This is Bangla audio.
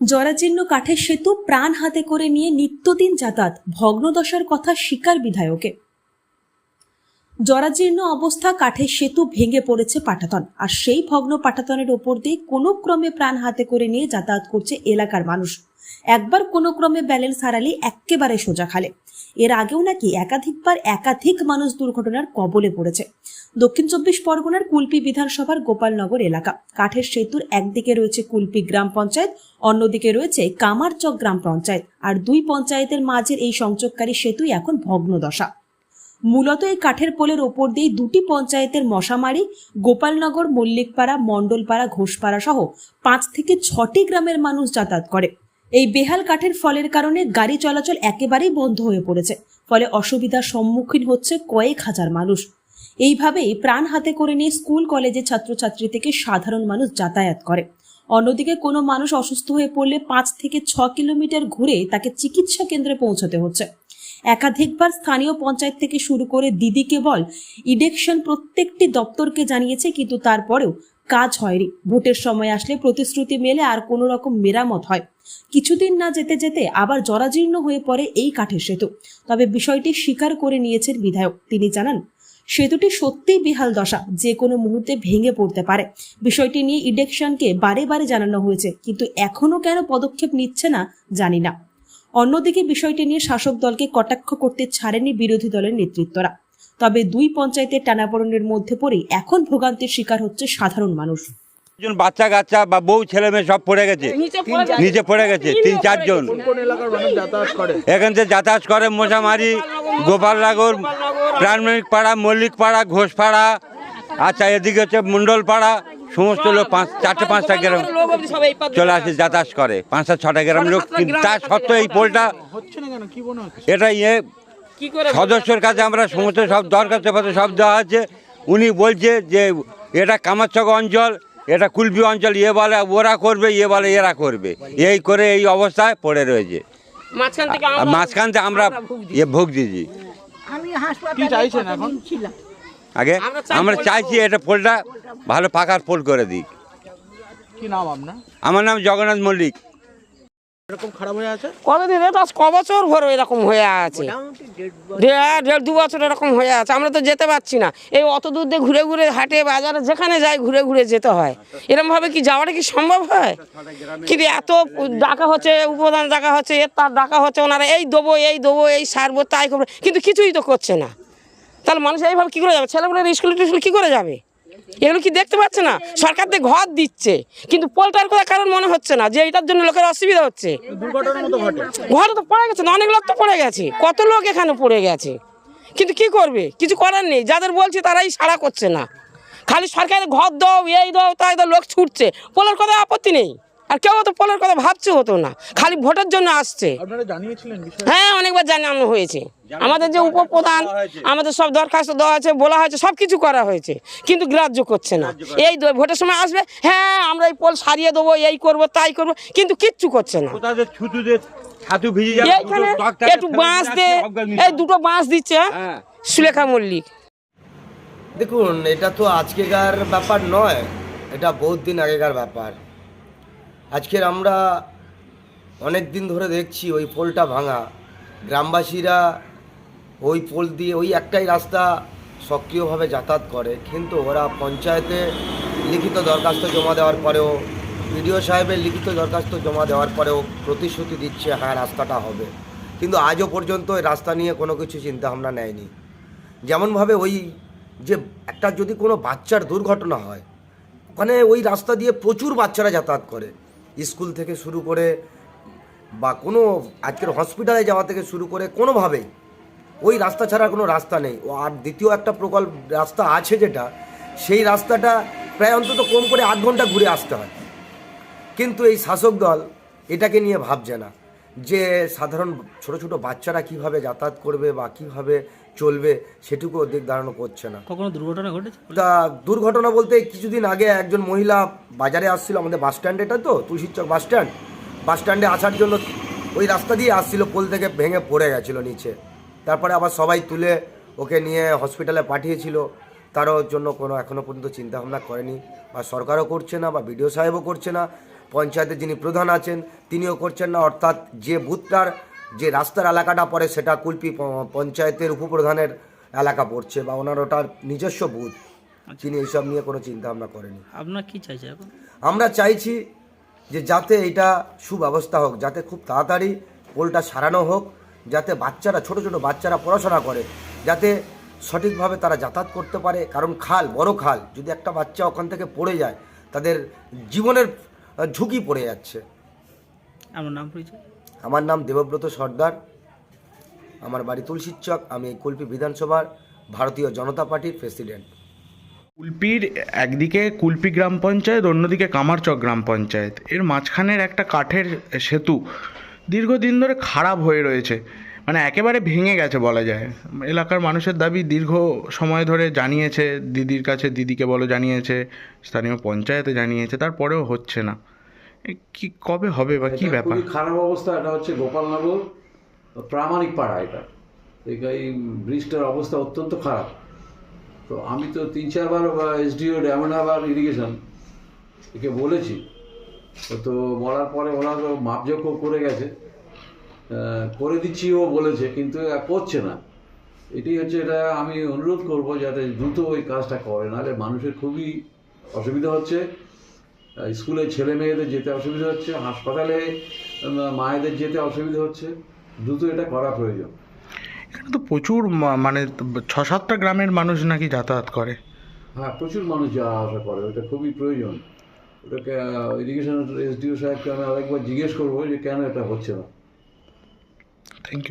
জরাজীর্ণ কাঠের সেতু প্রাণ হাতে করে নিয়ে নিত্যদিন যাতায়াত ভগ্নদশার কথা স্বীকার বিধায়কে। জরাজীর্ণ অবস্থা কাঠের সেতু ভেঙে পড়েছে পাটাতন। আর সেই ভগ্ন পাটাতনের ওপর দিয়ে কোনো ক্রমে প্রাণ হাতে করে নিয়ে যাতায়াত করছে এলাকার মানুষ। একবার কোনো ক্রমে ব্যালেন্স হারালে এক্কেবারে সোজা খালে। এর আগেও নাকি একাধিকবার একাধিক মানুষ দুর্ঘটনার কবলে পড়েছে। দক্ষিণ চব্বিশ পরগনার কুলপি বিধানসভার গোপালনগর এলাকা। কাঠের সেতুর একদিকে রয়েছে কুলপি গ্রাম পঞ্চায়েত, অন্যদিকে রয়েছে কামারচক গ্রাম পঞ্চায়েত। আর দুই পঞ্চায়েতের মাঝের এই সংযোগকারী সেতুই এখন ভগ্নদশা। মূলত এই কাঠের পোলের ওপর দিয়ে দুটি পঞ্চায়েতের মশামারি, গোপালনগর, মল্লিকপাড়া, মণ্ডলপাড়া, ঘোষপাড়া সহ পাঁচ থেকে ছটি গ্রামের মানুষ যাতায়াত করে। এই বেহাল কাঠের ফলের কারণে গাড়ি চলাচল একেবারেই বন্ধ হয়ে পড়েছে, ফলে অসুবিধার সম্মুখীন হচ্ছে কয়েক হাজার মানুষ। এইভাবেই প্রাণ হাতে করে নিয়ে স্কুল কলেজের ছাত্রছাত্রী থেকে সাধারণ মানুষ যাতায়াত করে। অন্যদিকে কোনো মানুষ অসুস্থ হয়ে পড়লে পাঁচ থেকে ছ কিলোমিটার ঘুরে তাকে চিকিৎসা কেন্দ্রে পৌঁছতে হচ্ছে। একাধিকবার স্থানীয় পঞ্চায়েত থেকে শুরু করে দিদি কেবল ইডেকশন প্রত্যেকটি দপ্তরকে জানিয়েছে, কিন্তু তারপরেও কাজ হয়নি। ভোটের সময় আসলে প্রতিশ্রুতি মেলে আর কোনো রকম মেরামত হয়। কিছুদিন না যেতে যেতে আবার জরাজীর্ণ হয়ে পড়ে এই কাঠের সেতু। তবে বিষয়টি স্বীকার করে নিয়েছেন বিধায়ক। তিনি জানান, সেতুটি সত্যিই বিহাল দশা, যে কোনো মুহূর্তে ভেঙে পড়তে পারে। বিষয়টি নিয়ে ইডেকশনকে বারে বারে জানানো হয়েছে, কিন্তু এখনও কেন পদক্ষেপ নিচ্ছে না জানি না। অন্যদিকে বিষয়টি নিয়ে শাসক দলকে কটাক্ষ করতে ছাড়েনি বিরোধী দলের নেতৃত্বরা। তবে দুই পঞ্চায়েতের টানাপোড়েনের মধ্যে পড়েই এখন ভোগান্তির শিকার হচ্ছে সাধারণ মানুষ। একজন বাচ্চা কাচ্চা বা বউ ছেলে মেয়ে সব পড়ে গেছে। নিচে পড়ে গেছে। তিন চারজন। মানুষ যাতায়াত করে? এখান থেকে যাতায়াত করে মশামারি গোপালনগর প্রাণমিক পাড়া মল্লিক পাড়া ঘোষপাড়া আচ্ছা এদিকে হচ্ছে মন্ডল পাড়া সমস্ত লোক পাঁচ চারটে পাঁচটা গ্রাম চলে আসে যাতায়াত করে। পাঁচটা ছটা গ্রাম লোক তার সত্ত্বেও এই পোলটা হচ্ছে না কেন কি হচ্ছে এটা ইয়ে সদস্যের কাছে আমরা সমস্ত সব দরখাস্ত পত্র সব দেওয়া আছে। উনি বলছে যে এটা কামারচক অঞ্চল এটা কুলপি অঞ্চল ইয়ে বলে ওরা করবে ইয়ে বলে এরা করবে। এই করে এই অবস্থায় পড়ে রয়েছে। মাঝখান থেকে আর আমরা- মাঝখান আমরা ইয়ে ভোগ দিয়েছি। আমি হাসপাতালে ছিলাম? আগে আমরা চাইছি এটা পোলটা ভালো পাকার পোল করে দিই কি নাম আপনার? আমার নাম জগন্নাথ মল্লিক। এরকম খারাপ হয়ে আছে? কতদিন এটা ক বছর ভরে এরকম হয়ে আছে? দেড় দু বছর এরকম হয়ে আছে আমরা তো যেতে পারছি না। এই অত দূর দিয়ে ঘুরে ঘুরে হাটে বাজারে যেখানে যাই ঘুরে ঘুরে যেতে হয়। এরকম ভাবে কি যাওয়াটা কি সম্ভব হয়? কিন্তু এত ডাকা হচ্ছে উপদান ডাকা হচ্ছে এর তার ডাকা হচ্ছে ওনারা এই দেবো এই দেবো এই সারবো তাই করব কিন্তু কিছুই তো করছে না। তাহলে মানুষ এইভাবে কী করে যাবে? ছেলেমেয়েরা স্কুল টিস্কুল কী করে যাবে? এগুলো কি দেখতে পাচ্ছে না? সরকার থেকে ঘর দিচ্ছে। কিন্তু পোলটার কথা কারণ মনে হচ্ছে না যে এটার জন্য লোকের অসুবিধা হচ্ছে। ঘরে তো পড়ে গেছে না, অনেক লোক তো পড়ে গেছে। কত লোক এখানে পড়ে গেছে? কিন্তু কি করবে? কিছু করার নেই। যাদের বলছি তারাই সাড়া করছে না। খালি সরকারের ঘর দাও এই দাও তাই দাও লোক ছুটছে। পোলের কথা আপত্তি নেই। আর কেউ তো পোলের কথা ভাবছে হতো না। খালি ভোটের জন্য আসছে। আপনারা জানিয়েছিলেন বিষয় হ্যাঁ অনেকবার জানানো হয়েছে। আমাদের যে উপপ্রধান আমাদের সব দরখাস্ত দেওয়া হয়েছে বলা হয়েছে সব কিছু করা হয়েছে। কিন্তু গ্রাহ্য করছে না। এই ভোটের সময় আসবে হ্যাঁ আমরা এই পোল সারিয়ে দেবো এই করব তাই করব কিন্তু কিচ্ছু করছে না। এইখানে একটু বাঁশ দে এই দুটো বাঁশ দিচ্ছে হ্যাঁ? হ্যাঁ। সুলেখা মল্লিক। দেখুন এটা তো আজকেকার ব্যাপার নয় এটা বহুত দিন আগেকার ব্যাপার। আজকের আমরা অনেক দিন ধরে দেখছি ওই পোলটা ভাঙা। গ্রামবাসীরা ওই পোল দিয়ে ওই একটাই রাস্তা সক্রিয়ভাবে যাতায়াত করে। কিন্তু ওরা পঞ্চায়েতে লিখিত দরখাস্ত জমা দেওয়ার পরেও, বিডিও সাহেবের লিখিত দরখাস্ত জমা দেওয়ার পরেও প্রতিশ্রুতি দিচ্ছে হ্যাঁ রাস্তাটা হবে। কিন্তু আজও পর্যন্ত ওই রাস্তা নিয়ে কোনো কিছু চিন্তাভাবনা নেয়নি। যেমনভাবে ওই যে একটা যদি কোনো বাচ্চার দুর্ঘটনা হয়, ওখানে ওই রাস্তা দিয়ে প্রচুর বাচ্চারা যাতায়াত করে। স্কুল থেকে শুরু করে বা কোনো আজকের হসপিটালে যাওয়া থেকে শুরু করে কোনোভাবেই ওই রাস্তা ছাড়া কোনো রাস্তা নেই। ও আর দ্বিতীয় একটা প্রকল্প রাস্তা আছে যেটা, সেই রাস্তাটা প্রায় অন্তত কম করে আধ ঘণ্টা ঘুরে আসতে হয়। কিন্তু এই শাসক দল এটাকে নিয়ে ভাবছে না। যে সাধারণ ছোট ছোট বাচ্চারা কীভাবে যাতায়াত করবে বা কীভাবে চলবে সেটুকু দিক ধারণ করছে না। কখনো দুর্ঘটনা ঘটেছে? তা দুর্ঘটনা বলতে কিছুদিন আগে একজন মহিলা বাজারে আসছিল আমাদের বাস স্ট্যান্ড এটা তো তুলসীর চক বাস স্ট্যান্ড। বাস স্ট্যান্ডে আসার জন্য ওই রাস্তা দিয়ে আসছিল পোল থেকে ভেঙে পড়ে গেছিল নিচে। তারপরে আবার সবাই তুলে ওকে নিয়ে হসপিটালে পাঠিয়েছিল। তারও জন্য কোনো এখনও পর্যন্ত চিন্তাভাবনা করেনি বা সরকারও করছে না বা বিডিও সাহেবও করছে না। পঞ্চায়েতের যিনি প্রধান আছেন তিনিও করছেন না। অর্থাৎ যে বুথটার যে রাস্তার এলাকাটা পড়ে সেটা কুলপি পঞ্চায়েতের উপপ্রধানের এলাকা পড়ছে বা ওনার ওটার নিজস্ব বুথ তিনি এইসব নিয়ে কোনো চিন্তা ভাবনা করেনি আপনার কি চাইছে আমরা চাইছি যে যাতে এটা সুব্যবস্থা হোক যাতে খুব তাড়াতাড়ি পোলটা সারানো হোক যাতে বাচ্চারা ছোট ছোট বাচ্চারা পড়াশোনা করে যাতে সঠিকভাবে তারা যাতায়াত করতে পারে। কারণ খাল বড় খাল যদি একটা বাচ্চা ওখান থেকে পড়ে যায় তাদের জীবনের ঝুঁকি পড়ে যাচ্ছে। আপনার নাম পরিচয়? আমার নাম দেবব্রত সর্দার। আমার বাড়ি তুলসীর চক। আমি এই কুলপি বিধানসভার ভারতীয় জনতা পার্টির প্রেসিডেন্ট। কুলপির একদিকে কুলপি গ্রাম পঞ্চায়েত অন্যদিকে কামারচক গ্রাম পঞ্চায়েত। এর মাঝখানের একটা কাঠের সেতু দীর্ঘদিন ধরে খারাপ হয়ে রয়েছে। মানে একেবারে ভেঙে গেছে বলা যায়। এলাকার মানুষের দাবি দীর্ঘ সময় ধরে জানিয়েছে দিদির কাছে দিদিকে বলো জানিয়েছে স্থানীয় পঞ্চায়েতে জানিয়েছে তারপরেও হচ্ছে না। কি কবে হবে বা কি ব্যাপার? খারাপ অবস্থা এটা হচ্ছে গোপালনগর প্রামাণিক পাড়া এটা। এই ব্রিজটার অবস্থা অত্যন্ত খারাপ। তো আমি তো তিন চারবার এসডিও ড্যামন হাবার ইরিগেশন একে বলেছি। তো বলার পরে ওরা তো মাপযোগ্য করে গেছে। করে দিচ্ছি ও বলেছে কিন্তু করছে না। এটি হচ্ছে এটা আমি অনুরোধ করব যাতে দ্রুত ওই কাজটা করে নাহলে মানুষের খুবই অসুবিধা হচ্ছে। স্কুলে ছেলে মেয়েদের যেতে অসুবিধা হচ্ছে হাসপাতালে মায়েদের যেতে অসুবিধা হচ্ছে। দ্রুত এটা করা প্রয়োজন। এখানে তো প্রচুর মানে ছ সাতটা গ্রামের মানুষ নাকি যাতায়াত করে। হ্যাঁ প্রচুর মানুষ যাওয়া আসা করে ওটা খুবই প্রয়োজন। ওটাকে ইরিগেশন এসডিও সাহেবকে আমি আরেকবার জিজ্ঞেস করব যে কেন এটা হচ্ছে না। Thank you.